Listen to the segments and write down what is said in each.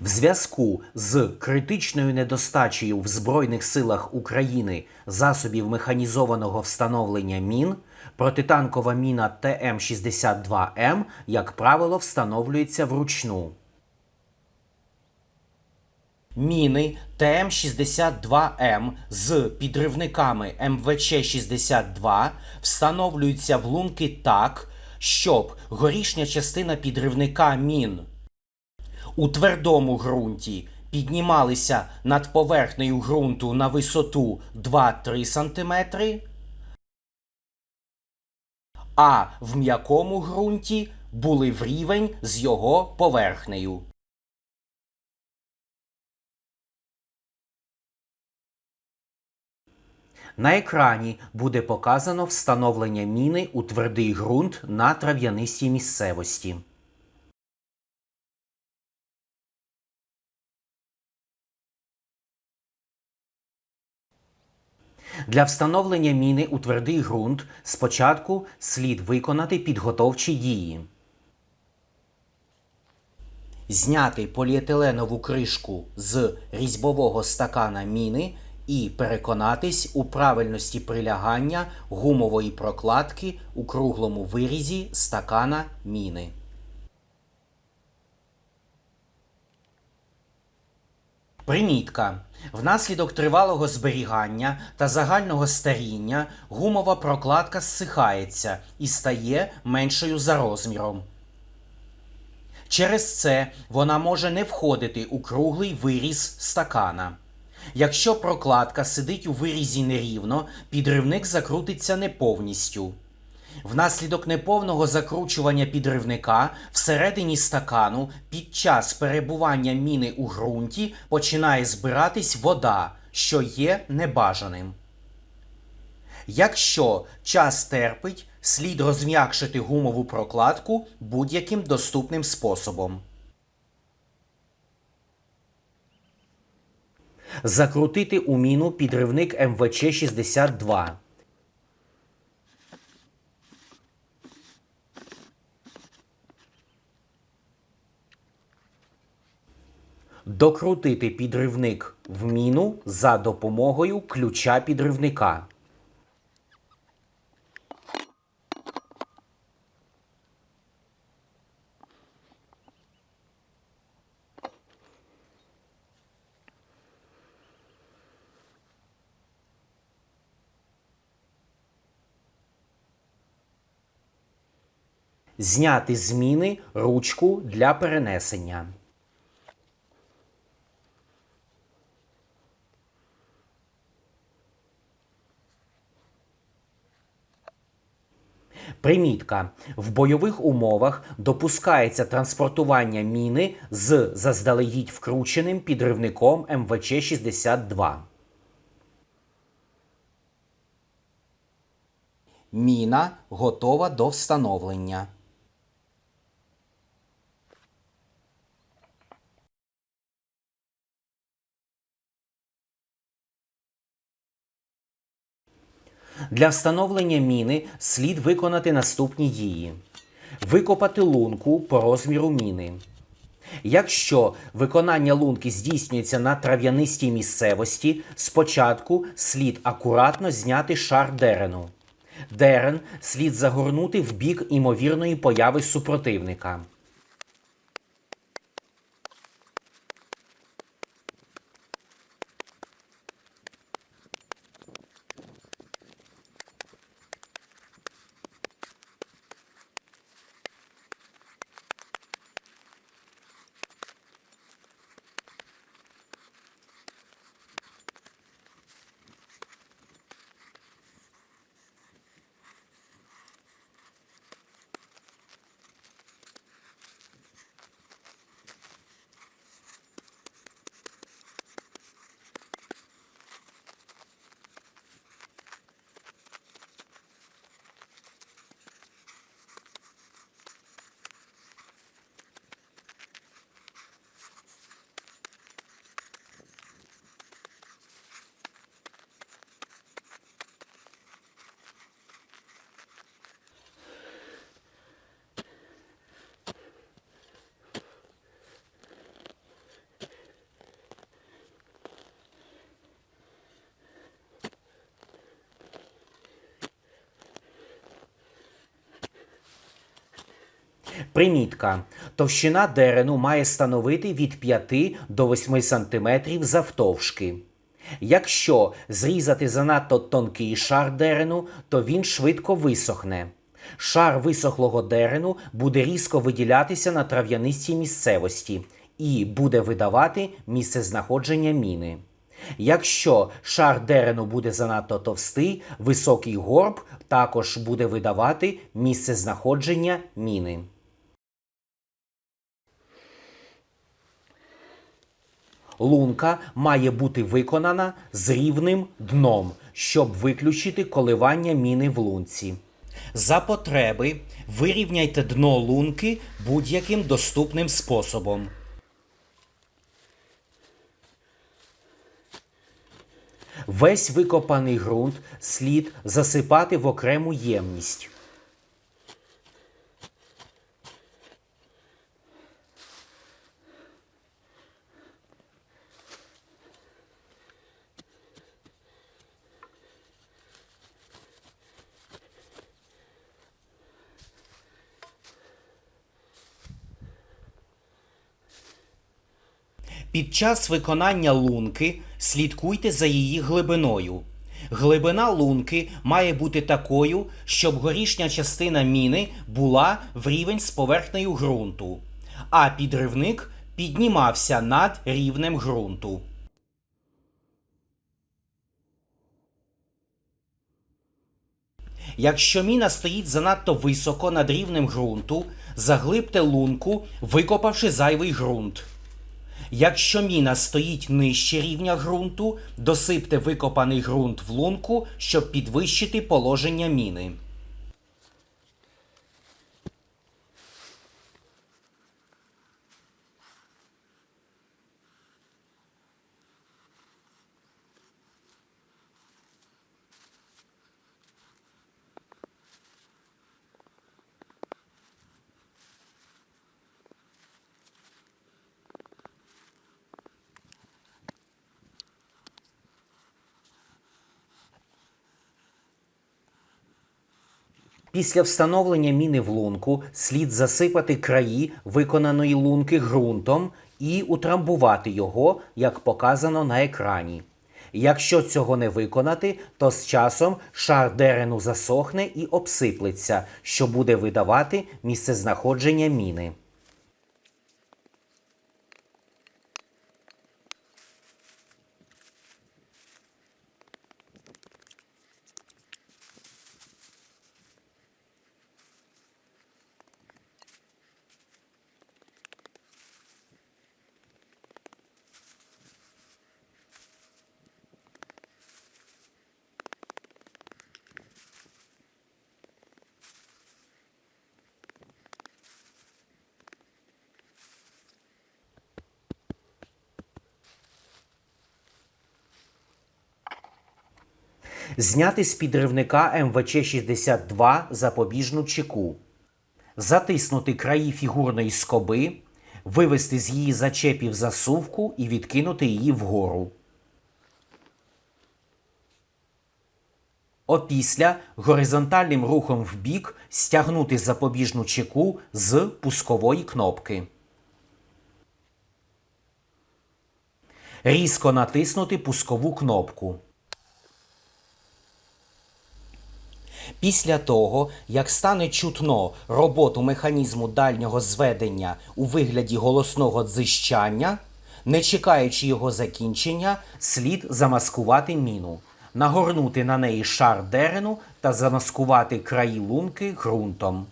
В зв'язку з критичною недостачею в Збройних силах України засобів механізованого встановлення мін, протитанкова міна ТМ-62М, як правило, встановлюється вручну. Міни ТМ-62М з підривниками МВЧ-62 встановлюються в лунки так, щоб горішня частина підривника мін у твердому ґрунті піднімалися над поверхнею ґрунту на висоту 2-3 см, а в м'якому ґрунті були в рівень з його поверхнею. На екрані буде показано встановлення міни у твердий ґрунт на трав'янистій місцевості. Для встановлення міни у твердий ґрунт спочатку слід виконати підготовчі дії. Зняти поліетиленову кришку з різьбового стакана міни і переконатись у правильності прилягання гумової прокладки у круглому вирізі стакана міни. Примітка. Внаслідок тривалого зберігання та загального старіння гумова прокладка зсихається і стає меншою за розміром. Через це вона може не входити у круглий виріз стакана. Якщо прокладка сидить у вирізі нерівно, підривник закрутиться не повністю. Внаслідок неповного закручування підривника всередині стакану під час перебування міни у ґрунті починає збиратись вода, що є небажаним. Якщо час терпить, слід розм'якшити гумову прокладку будь-яким доступним способом. Закрутити у міну підривник МВЧ-62. Докрутити підривник в міну за допомогою ключа підривника. Зняти з міни ручку для перенесення. Примітка. В бойових умовах допускається транспортування міни з заздалегідь вкрученим підривником МВЧ-62. Міна готова до встановлення. Для встановлення міни слід виконати наступні дії: викопати лунку по розміру міни. Якщо виконання лунки здійснюється на трав'янистій місцевості, спочатку слід акуратно зняти шар дерену. Дерен слід загорнути в бік імовірної появи супротивника. Примітка. Товщина дерену має становити від 5 до 8 см завтовшки. Якщо зрізати занадто тонкий шар дерену, то він швидко висохне. Шар висохлого дерену буде різко виділятися на трав'янистій місцевості і буде видавати місцезнаходження міни. Якщо шар дерену буде занадто товстий, високий горб також буде видавати місцезнаходження міни. Лунка має бути виконана з рівним дном, щоб виключити коливання міни в лунці. За потреби вирівняйте дно лунки будь-яким доступним способом. Весь викопаний ґрунт слід засипати в окрему ємність. Під час виконання лунки слідкуйте за її глибиною. Глибина лунки має бути такою, щоб горішня частина міни була в рівень з поверхнею ґрунту, а підривник піднімався над рівнем ґрунту. Якщо міна стоїть занадто високо над рівнем ґрунту, заглибте лунку, викопавши зайвий ґрунт. Якщо міна стоїть нижче рівня ґрунту, досипте викопаний ґрунт в лунку, щоб підвищити положення міни. Після встановлення міни в лунку слід засипати краї виконаної лунки ґрунтом і утрамбувати його, як показано на екрані. Якщо цього не виконати, то з часом шар дерену засохне і обсиплеться, що буде видавати місцезнаходження міни. Зняти з підривника МВЧ-62 запобіжну чеку. Затиснути краї фігурної скоби, вивести з її зачепів засувку і відкинути її вгору. Опісля горизонтальним рухом вбік стягнути запобіжну чеку з пускової кнопки. Різко натиснути пускову кнопку. Після того, як стане чутно роботу механізму дальнього зведення у вигляді голосного дзищання, не чекаючи його закінчення, слід замаскувати міну, нагорнути на неї шар дерену та замаскувати краї лунки ґрунтом.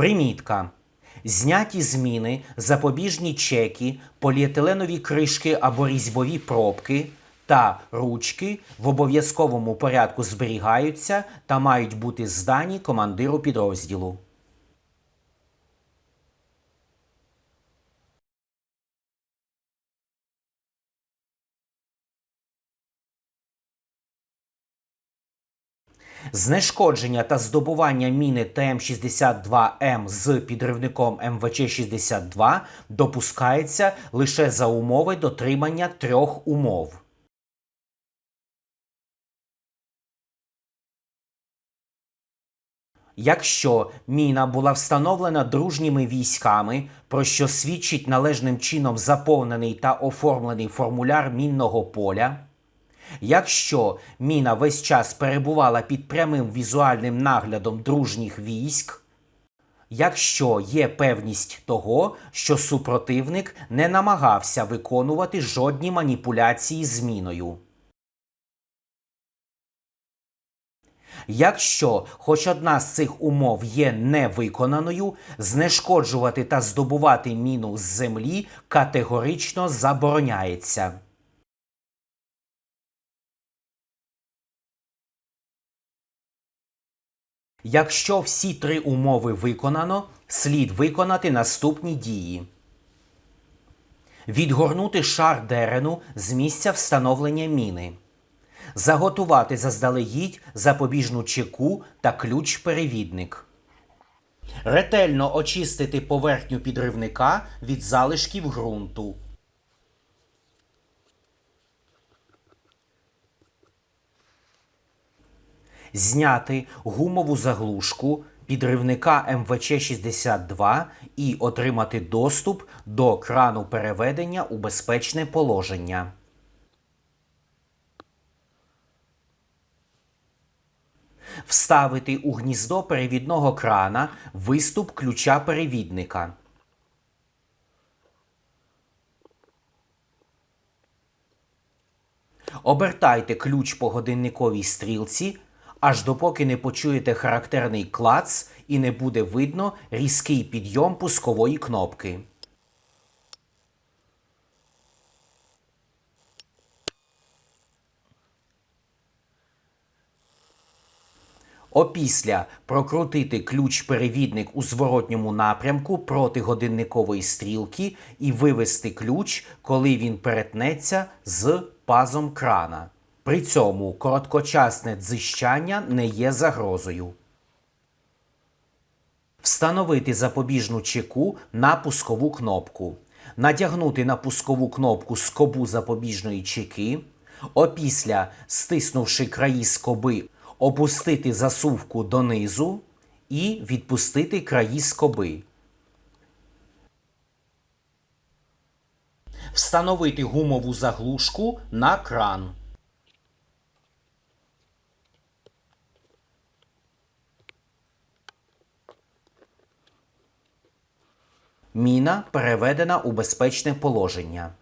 Примітка. Зняті зміни, запобіжні чеки, поліетиленові кришки або різьбові пробки та ручки в обов'язковому порядку зберігаються та мають бути здані командиру підрозділу. Знешкодження та здобування міни ТМ-62М з підривником МВЧ-62 допускається лише за умови дотримання трьох умов. Якщо міна була встановлена дружніми військами, про що свідчить належним чином заповнений та оформлений формуляр мінного поля, Якщо міна весь час перебувала під прямим візуальним наглядом дружніх військ, якщо є певність того, що супротивник не намагався виконувати жодні маніпуляції з міною. Якщо хоч одна з цих умов є невиконаною, знешкоджувати та здобувати міну з землі категорично забороняється. Якщо всі три умови виконано, слід виконати наступні дії. Відгорнути шар дерену з місця встановлення міни. Заготувати заздалегідь запобіжну чеку та ключ-перевідник. Ретельно очистити поверхню підривника від залишків ґрунту. Зняти гумову заглушку підривника МВЧ-62 і отримати доступ до крану переведення у безпечне положення. Вставити у гніздо перевідного крана виступ ключа перевідника. Обертайте ключ по годинниковій стрілці аж допоки не почуєте характерний клац і не буде видно різкий підйом пускової кнопки. Опісля прокрутити ключ-перевідник у зворотньому напрямку проти годинникової стрілки і вивести ключ, коли він перетнеться з пазом крана. При цьому короткочасне дзищання не є загрозою. Встановити запобіжну чеку на пускову кнопку. Надягнути на пускову кнопку скобу запобіжної чеки. Опісля, стиснувши краї скоби, опустити засувку донизу і відпустити краї скоби. Встановити гумову заглушку на кран. Міна переведена у безпечне положення.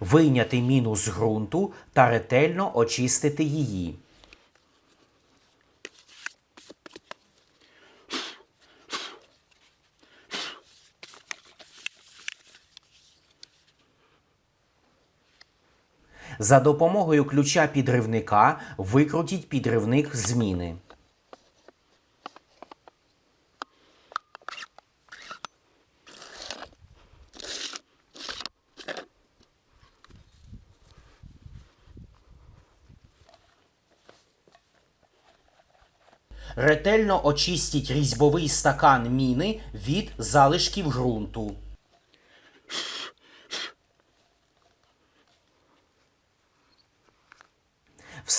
Вийняти міну з ґрунту та ретельно очистити її. За допомогою ключа підривника викрутіть підривник зміни. Ретельно очистіть різьбовий стакан міни від залишків ґрунту.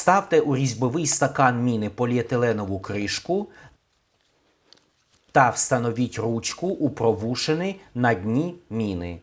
Вставте у різьбовий стакан міни поліетиленову кришку та встановіть ручку у провушини на дні міни.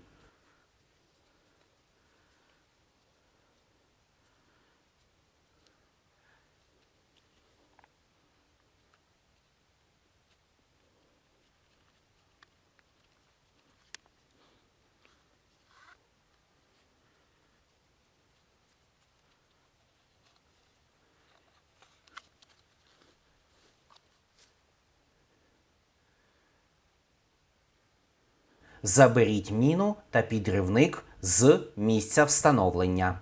Заберіть міну та підривник з місця встановлення.